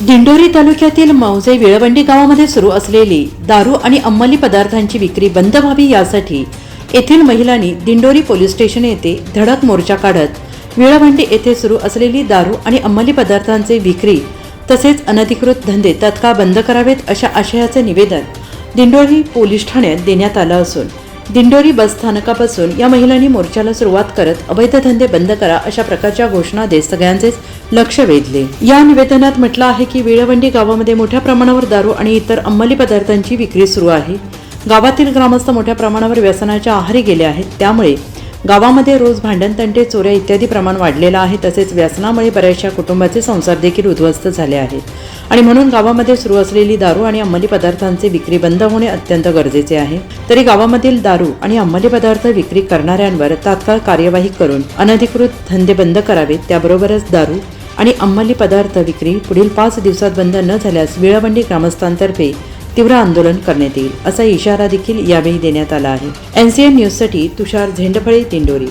दिंडोरी तालुक्यातील मौजे विळवंडी गावामध्ये सुरू असलेली दारू आणि अंमली पदार्थांची विक्री बंद व्हावी यासाठी येथील महिलांनी दिंडोरी पोलीस स्टेशन येथे धडक मोर्चा काढत विळवंडी येथे सुरू असलेली दारू आणि अंमली पदार्थांचे विक्री तसेच अनधिकृत धंदे तत्काळ बंद करावेत अशा आशयाचे निवेदन दिंडोरी पोलीस ठाण्यात देण्यात आलं असून दिंडोरी बस स्थानकापासून या महिलांनी मोर्चाला सुरुवात करत अवैध धंदे बंद करा अशा प्रकारच्या घोषणा देत सगळ्यांचेच लक्ष वेधले. या निवेदनात म्हटलं आहे की विळवंडी गावामध्ये मोठ्या प्रमाणावर दारू आणि इतर अंमली पदार्थांची विक्री सुरू आहे. गावातील ग्रामस्थ मोठ्या प्रमाणावर व्यसनाच्या आहारी गेले आहेत. त्यामुळे गावामध्ये रोज भांडणतंटे चोऱ्या इत्यादी प्रमाण वाढलेलं आहे. तसेच व्यसनामुळे बऱ्याचशा कुटुंबाचे संसार देखील उद्ध्वस्त झाले आहेत. आणि म्हणून गावामध्ये सुरू असलेली दारू आणि अंमली पदार्थांचे विक्री बंद होणे अत्यंत गरजेचे आहे. तरी गावामधील दारू आणि अंमली पदार्थ विक्री करणाऱ्यांवर तात्काळ कार्यवाही करून अनधिकृत धंदे बंद करावेत. त्याबरोबरच दारू आणि अंमली पदार्थ विक्री पुढील पाच दिवसात बंद न झाल्यास विळवंडी ग्रामस्थांतर्फे तीव्र आंदोलन करण्यात येईल असा इशारा देखील यावेळी देण्यात आला आहे. एनसीएन न्यूजसाठी तुषार झेंडफळे दिंडोरी.